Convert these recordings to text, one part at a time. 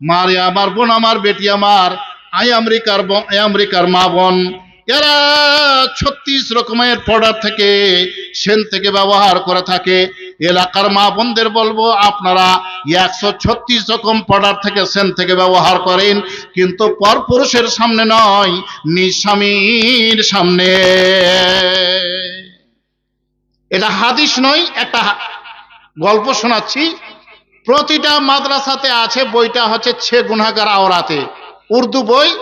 মারে আমার বোন, আমার বেটি আমার। আই আমেরিকার আই আমেরিকার মা বোন। এরা ছত্রিশ রকমের প্রোডাক্ট থেকে সেন থেকে ব্যবহার করে থাকে। এলাকার মা বোনদের বলব, আপনারা একশো ছত্রিশ রকম প্রোডাক্ট থেকে সেন থেকে ব্যবহার করেন, কিন্তু পরপুরুষের সামনে নয় নিজ স্বামীর সামনে। এটা হাদিস নয়, একটা গল্প শোনাচ্ছি। প্রতিটা মাদ্রাসাতে আছে বইটা হচ্ছে ছে গুনাগার আওরাতে। উর্দু বই,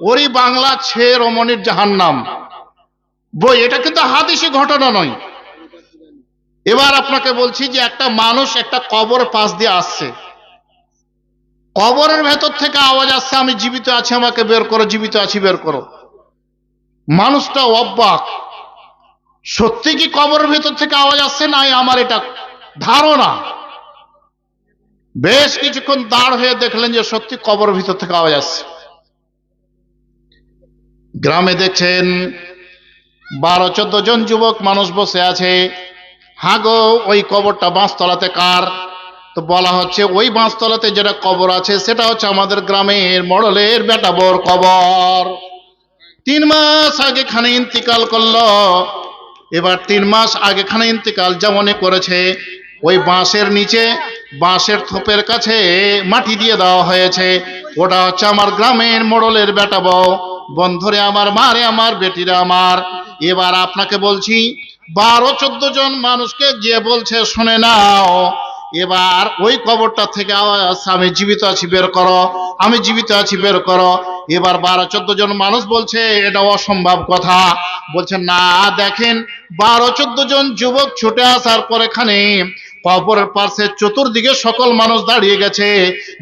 ওরই বাংলা ছে রমণীর জাহান্নাম। বই, এটা কিন্তু হাদিসি ঘটনা নয়। এবার আপনাকে বলছি যে একটা মানুষ একটা কবর পাশ দিয়ে আসছে। কবরের ভেতর থেকে আওয়াজ আসছে, আমি জীবিত আছি, আমাকে বের করো, জীবিত আছি, বের করো। মানুষটা অবাক। সত্যি কি কবরের ভেতর থেকে আওয়াজ আসছে? নাই, আমার এটা ধারণা। বেশ কিছুক্ষণ দাঁড় হয়ে দেখলেন যে সত্যি কবর ভিতর থেকে আওয়াজ আসছে। গ্রামে দেখছেন বারো, চোদ্দ জন যুবক মানুষ বসে আছে। হাগো ওই কবরটা বাঁশতলাতে কার? তো বলা হচ্ছে ওই বাঁশতলাতে যেটা কবর আছে, সেটা হচ্ছে আমাদের গ্রামের মডলের বেটাবর কবর। তিন মাস আগে খানে ইন্তিকাল করল। এবার তিন মাস আগে খানে ইন্তিকাল যেমনই করেছে ওই বাঁশের নিচে, বাঁশের থোপের কাছে মাটি দিয়ে দেওয়া হয়েছে। ওটা হচ্ছে আমার গ্রামের মোড়লের বেটা বউ। বন্ধরে আমার মারে আমার, বেটিরা আমার। এবার আপনাকে বলছি, বারো, চোদ্দ জন মানুষকে গিয়ে বলছে শুনে নাও। এবার ওই কবরটা থেকে আওয়াজ, আমি জীবিত আছি, বের করো। আমি জীবিত আছি, বের করো। এবার বারো, চোদ্দ জন মানুষ বলছে, এটা অসম্ভব কথা। বলছে, না, দেখেন, বারো, চোদ্দ জন যুবক ছুটে আসার পর এখানে কবরের পাশে চতুর্দিকে সকল মানুষ দাঁড়িয়ে গেছে।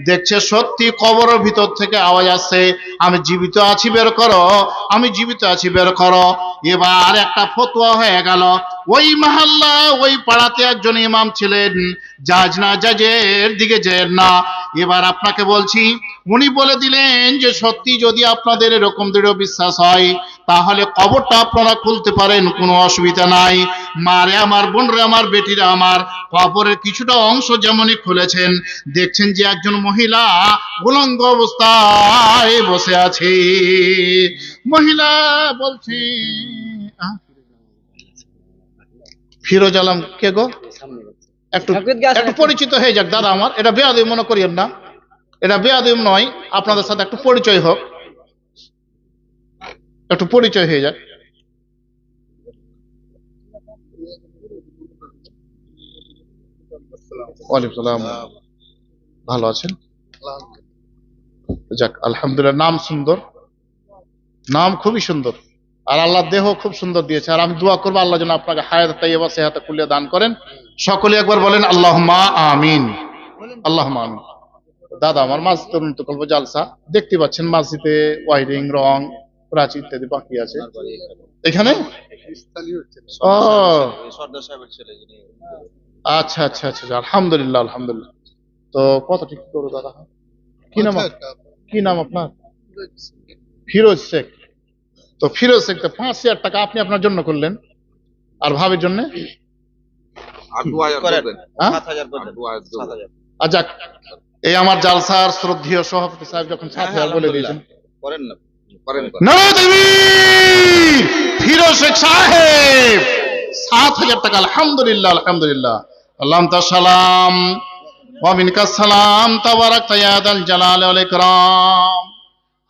দেখছে সত্যি কবরের ভিতর থেকে আওয়াজ আসছে, আমি জীবিত আছি, বের করো, আমি জীবিত আছি, বের করো। এবার একটা ফতোয়া হয়ে গেল। ওই মহল্লা, ওই পাড়াতে একজন ইমাম ছিলেন। জাজ না, জাজের দিকে যেন না। এবার আপনাকে বলছি উনি বলে দিলেন যে সত্যি যদি আপনাদের এরকম দৃঢ় বিশ্বাস হয়, তাহলে কবরটা আপনারা খুলতে পারেন, কোনো অসুবিধা নাই। মারে আমার, বোনরে আমার, বেটিরা আমার, কবরের কিছুটা অংশ যেমনই খুলেছেন, দেখছেন যে একজন মহিলা উলঙ্গ অবস্থায় বসে আছে। মহিলা বলছে ফিরোজ আলম, কে গো? একটু একটু পরিচিত হয়ে যাক দাদা আমার। এটা বেয়াদিম মনে করিয়েন না। এটা বেয়াদিম নয় আপনাদের সাথে একটু পরিচয় হোক। একটু পরিচয় হয়ে যাক। ওয়ালাইকুম সালাম। ভালো আছেন? যাক আলহামদুলিল্লাহ নাম সুন্দর। নাম খুবই সুন্দর। আর আল্লাহ দেহ খুব সুন্দর দিয়েছে। আর আমি দোয়া করব আল্লাহ যেন আপনাকে হায়াত তাইবা সেহাতে খুলিয়ে দান করেন। সকলে একবার বলেন আল্লাহ মা আমিন। আল্লাহ আমিন। দাদা আমার মসজিদ উন্নত করব জালসা দেখতে পাচ্ছেন মসজিদে ওয়াইরিং রং প্রাচীর ইত্যাদি বাকি আছে। এখানে? ও। আচ্ছা আচ্ছা আচ্ছা আচ্ছা, আলহামদুলিল্লাহ আলহামদুলিল্লাহ। তো কত ঠিক করো দাদা? কি নাম কি নাম আপনার? ফিরোজ শেখ। তো ফিরোজ শেখ তো পাঁচ হাজার টাকা আপনি আপনার জন্য করলেন আর ভাবির জন্য আর দু হাজার করেন। করবেন হ্যাঁ? সাত হাজার করে দু হাজার দেবো। সাত হাজার আচ্ছা এই আমার জালসার শ্রদ্ধীয় সভাপতি সাহেব যখন সাত হাজার বলে দিয়েছেন করেন না করেন নবদেবী ফিরোজ শেখ সাহেব সাত হাজার টাকা আলহামদুলিল্লাহ আলহামদুলিল্লাহ আল্লাহ সালাম ومنك السلام تبارك يا ذا الجلال والإكرام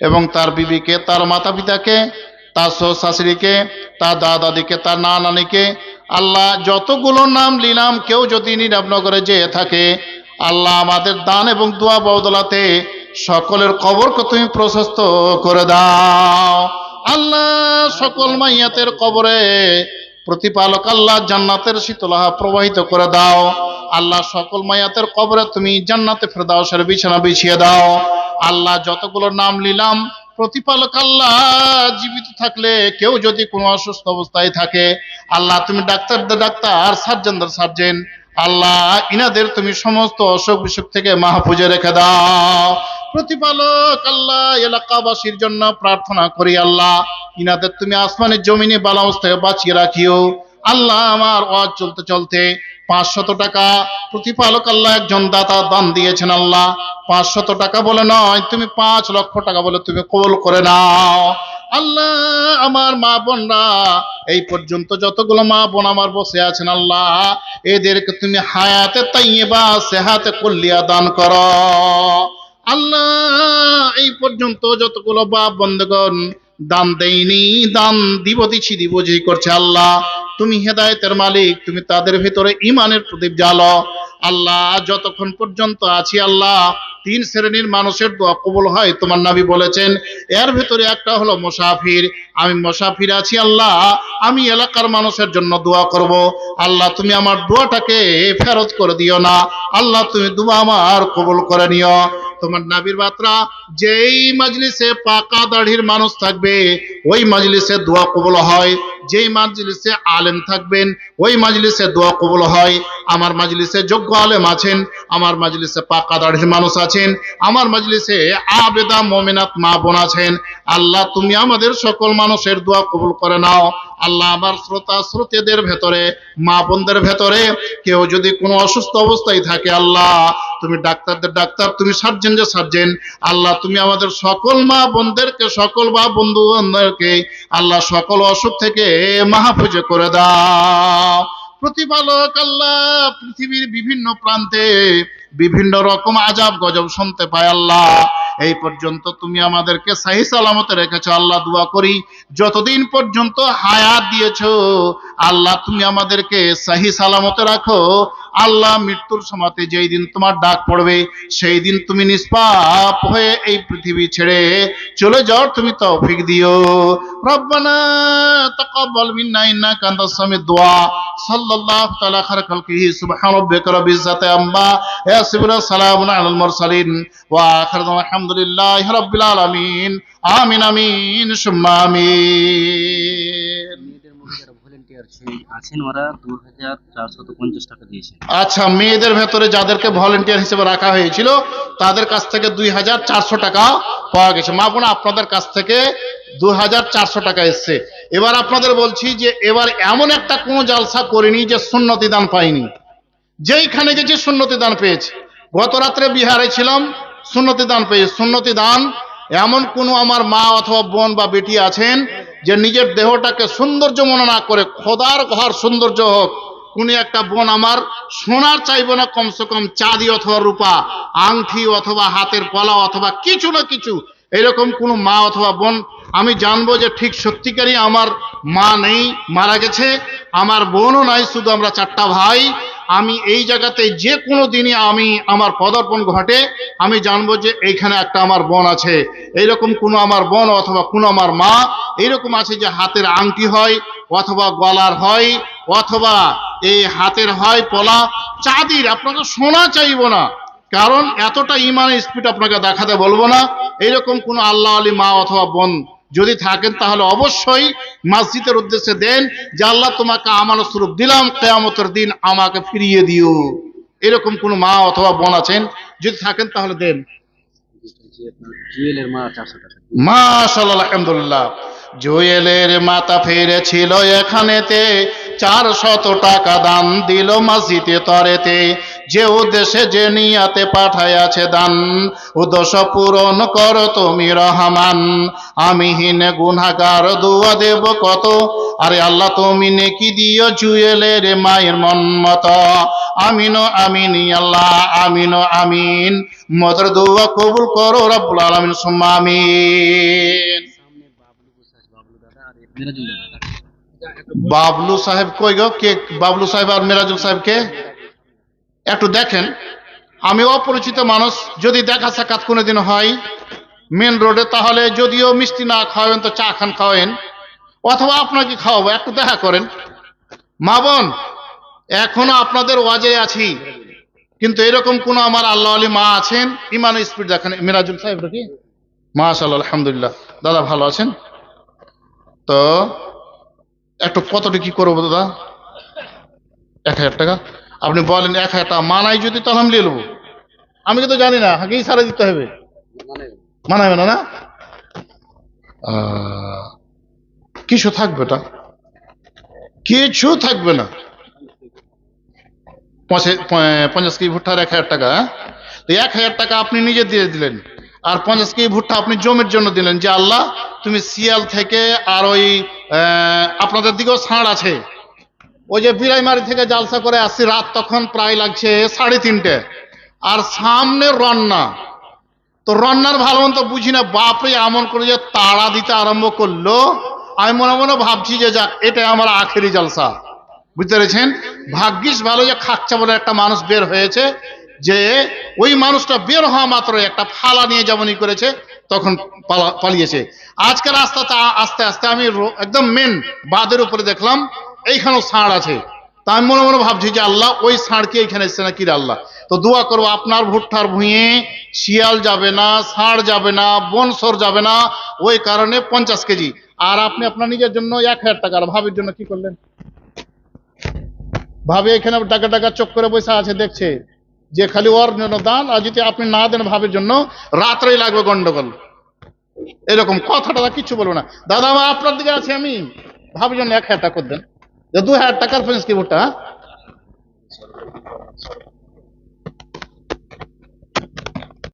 এবং তার বিবিকে, তার মাতা পিতাকে তার শাশুড়িকে তার দাদা দাদিকে তার না নানিকে আল্লাহ যতগুলো নাম নিলাম, কেউ যদি নীরবনগরে যেয়ে থাকে, আল্লাহ আমাদের দান এবং দোয়া বদলাতে সকলের কবরকে তুমি প্রশস্ত করে দাও। আল্লাহ সকল মাইয়াতের কবরে প্রতিপালক আল্লাহ জান্নাতের শীতলাহা প্রবাহিত করে দাও। আল্লাহ সকল মায়াতের কবরে তুমি জান্নাতে ফেরদাউসের বিছানা বিছিয়ে দাও। আল্লাহ যতগুলো নাম নিলাম, প্রতিপালক আল্লাহ জীবিত থাকলে কেউ যদি কোনো অসুস্থ অবস্থায় থাকে, আল্লাহ তুমি ডাক্তারদের ডাক্তার, সার্জনদের সার্জেন, আল্লাহ ইনাদের তুমি সমস্ত অসুখ বিসুখ থেকে মাহফুজে রেখে দাও। প্রতিপালক আল্লাহ এলাকাবাসীর জন্য প্রার্থনা করি আল্লাহ, ইনাদের তুমি আসমানের জমিনে বালাউস থেকে বাঁচিয়ে রাখিও। আল্লাহ আমার ওয়াজ চলতে চলতে পাঁচশত টাকা। প্রতিপালক আল্লাহ একজন দাতা দান দিয়েছেন আল্লাহ। পাঁচশত টাকা বলে নয়, তুমি পাঁচ লক্ষ টাকা বলে তুমি কবল করে নাও। আল্লাহ, আমার মা বোনরা, এই পর্যন্ত যতগুলো মা বোন আমার বসে আছেন আল্লাহ, এদেরকে তুমি হায়াতে তাইয়েবা সেহাতে কল্লিয়া দান করো। আল্লাহ, এই পর্যন্ত যতগুলো বাপ বন্ধগণ দান দেয়নি দান দিব, দিছি, দিব যে করছে আল্লাহ। তুমি হেদায়েতের মালিক, তুমি তাদের ভিতরে ইমানের প্রদীপ জ্বালো আল্লাহ, যতক্ষণ পর্যন্ত আছি আল্লাহ, তিন শ্রেণির মানুষের দোয়া কবুল হয়, তোমার নবী বলেছেন, এর ভেতরে একটা হলো মোসাফির। আমি মোসাফির আছি আল্লাহ, আমি এলাকার মানুষের জন্য দোয়া করব। আল্লাহ, তুমি আমার দোয়াটাকে ফেরত করে দিও না। আল্লাহ, তুমি দোয়া আমার কবুল করে নিও। তোমার নাবির বার্তা যেই মাজলিসে পাকা দাড়ির মানুষ থাকবে, ওই মাজলিসে দোয়া কবুল হয়। যেই মাজলিসে আলেম থাকবেন, ওই মাজলিসে দোয়া কবুল হয়। আমার মাজলিসে যোগ্য আলেম আছেন, আমার মাজলিসে পাকা দাড়ির মানুষ আছেন, আমার মাজলিসে আবেদা মমিনাত মা বোন আছেন। আল্লাহ, তুমি আমাদের সকল মানুষের দোয়া কবুল করে নাও। আল্লাহ, আমার শ্রোতা শ্রোতেদের ভেতরে, মা বোনদের ভেতরে কেউ যদি কোনো অসুস্থ অবস্থায় থাকে, আল্লাহ তুমি ডাক্তারদের ডাক্তার, তুমি সার্জেন যে সার্জেন আল্লাহ তুমি আমাদের সকল মা বোনদেরকে, সকল বা বন্ধু বান্ধবদেরকে আল্লাহ সকল অসুখ থেকে মাহফুজে করে দাও। প্রতিপালক আল্লাহ পৃথিবীর বিভিন্ন প্রান্তে বিভিন্ন রকম আজাব গজব শুনতে পায় আল্লাহ। এই পর্যন্ত তুমি আমাদেরকে সাহি সালামতে রেখেছো, আল্লাহ দোয়া করি। যতদিন পর্যন্ত হায়াত দিয়েছ, আল্লাহ তুমি আমাদেরকে সাহি সালামতে রাখো। আল্লাহ মৃত্যুর সময়তে যেই দিন তোমার ডাক পড়বে, সেই দিন তুমি নিষ্পাপ হয়ে এই পৃথিবী ছেড়ে চলে যাও তুমি তৌফিক দিও। রব্বানা তাকাব্বাল মিন্না ইন্নাকা আনতাস সামিদ দুআ সাল্লাল্লাহু তাআলা খালকিহি সুবহান রাব্বিকা রাব্বিল ইজ্জাতি আম্মা ইয়াসিফুন সালামুন আলাল মুরসালিন। ওয়া আখিরু আলহামদুলিল্লাহি রাব্বিল আলামিন। আমিন আমিন সুম্মা আমিন। মেয়েদের মধ্যে যারা ভলেন্টিয়ার আছেন ওরা দু হাজার চারশত পঞ্চাশ টাকা দিয়েছেন। আচ্ছা মেয়েদের ভেতরে যাদেরকে ভলেন্টিয়ার হিসেবে রাখা হয়েছিল তাদের কাছ থেকে দুই হাজার চারশো টাকা পাওয়া গেছে। মা বোন, আপনাদের কাছ থেকে দু হাজার চারশো টাকা এসছে। এবার আপনাদের বলছি যে, এবার এমন একটা কোনো জালসা করিনি যে সুন্নতি দান পাইনি। যেইখানে গেছি সুন্নতি দান পেয়েছি। গত রাত্রে বিহারে ছিলাম, সুন্নতি দান পেয়েছি। সুন্নতি দান এমন কোনো আমার মা অথবা বোন বা বেটি আছেন যে নিজের দেহটাকে সৌন্দর্য মনে না করে, খোদার ঘর সৌন্দর্য হোক কোন একটা বোন আমার, সোনার চাইব না কমসে কম চাঁদি অথবা রূপা আংটি অথবা হাতের পলা অথবা কিছু না কিছু, এরকম কোনো মা অথবা বোন, আমি জানব যে ঠিক সত্যিকারই আমার মা নেই, মারা গেছে, আমার বোনও নাই, শুধু আমরা চারটা ভাই, আমি এই জায়গাতে যে কোনো দিনই আমি আমার পদার্পণ ঘটে, আমি জানব যে এইখানে একটা আমার বোন আছে, এইরকম কোনো আমার বোন অথবা কোনো আমার মা, এইরকম আছে যে হাতের আংটি হয়, অথবা গলার হয়, অথবা এই হাতের হয় পলা চাঁদির আপনাকে সোনা চাইব না। কারণ এতটা ইমানের স্পিড আপনাকে দেখাতে বলব না। এইরকম কোনো আল্লাহ আলী মা অথবা বোন যদি থাকেন তাহলে অবশ্যই মসজিদের উদ্দেশ্যে দেন যে আল্লাহ তোমাকে আমানত স্বরূপ দিলাম কেয়ামতের দিন আমাকে ফিরিয়ে দিও। এরকম কোনো মা অথবা বোন আছেন যদি থাকেন তাহলে দেন। মা মাশাল্লাহ আলহামদুলিল্লাহ। জুয়েলের মাথা ফেরেছিল এখানেতে। চার শত টাকা দান দিল মসজিদে তরেতে। যে উদ্দেশ্যে যে নিয়াতে পাঠাইয়াছে দান, উদ্দেশ্য পূরণ কর তুমি রহমান। আমি হীন গুনাগার দুয়া দেব কত? আরে আল্লাহ, তুমি নেকি দিও জুয়েলের মায়ের মন মত। আমিনো, আমিনি আল্লাহ, আমিনো, আমিন। মদর দুয়া কবুল করো রব্বুল আলামিন, সুম্মা আমিন। বাবলু সাহেব কই কে? বাবলু সাহেব আর মিরাজুল সাহেবকে একটু দেখেন। আমি অপরিচিত মানুষ, যদি দেখা সাক্ষাৎ কোনোদিন হয় মেন রোডে তাহলে যদিও মিষ্টি না খাওয়াবেন, তো চা খান খাওয়েন অথবা আপনাকে খাওয়াবো, একটু দেখা করেন। মা বোন, এখনও আপনাদের ওয়াজে আছি। কিন্তু এরকম কোন আমার আল্লাহ আলী মা আছেন? ইমান স্পিড দেখেন। মিরাজুল সাহেব নাকি? মাশাল্লাহ আলহামদুলিল্লাহ। দাদা ভালো আছেন? তো একটু কতটা কি করব দাদা? এক হাজার টাকা? আপনি বলেন এক হাজার টাকা মানাই যদি তাহলে আমি নিয়ে নেব। আমি কিন্তু জানি না হাঁকেই সারা দিতে হবে। মানাবে না না? কিছু থাকবে না কিছু থাকবে না। পঞ্চাশ কেজি ভুট্টার এক হাজার টাকা হ্যাঁ? তো এক হাজার টাকা আপনি নিজে দিয়ে দিলেন। আর পঞ্চাশ কেজি ভুট্টা আপনি জমির জন্য দিলেন। যে আল্লাহ, তুমি সিয়াল থেকে আর ওই আপনাদের দিকেও ছাড় আছে। ওই যে বিলাইমারি থেকে জালসা করে আসছি, রাত তখন প্রায় লাগছে সাড়ে তিনটে। আর সামনে রন্না। তো রন্নার ভালো মতো বুঝি না, বাপরে, এমন করে যে তাড়া দিতে আরম্ভ করল। আমি মনে মনে ভাবছি যে যাক এটা আমার আখেরি জালসা। বুঝতে পেরেছেন? ভাগ্যিস ভালো যে খাচ্চা বলে একটা মানুষ বের হয়েছে, যে ওই মানুষটা বের হওয়া মাত্র একটা ফালা নিয়ে যেমনই করেছে। তখন পালা- পালিয়েছে। আজকে রাস্তাতে আ- আস্তে আস্তে আমি একদম মেন বাঁধের উপরে দেখলাম, এইখানেও ষাঁড় আছে। তা আমি মনে মনে ভাবছি যে আল্লাহ, ওই ষাঁড় কি এখানে এসছে না কি আল্লাহ? তো দোয়া করব, আপনার ভুট্টার ভুঁয়ে শিয়াল যাবে না, ষাঁড় যাবে না বনসর যাবে না, ওই কারণে পঞ্চাশ কেজি। আর আপনি আপনার নিজের জন্য এক হাজার টাকা, আর ভাবির জন্য কি করলেন? ভাবে এখানে টাকা টাকা চোখ করে বসে আছে, দেখছে। যে খালি ওর জন্য দান, আর যদি আপনি না দেন ভাবের জন্য, রাত্রেই লাগবে গন্ডগোল। এরকম কথাটা কিছু বলব না। দাদা, আমার আপনার দিকে আছে আমি। ভাবের জন্য এক হাজার টাকা দেন। দু হাজার টাকার ফেন্স কি ভুট্টা?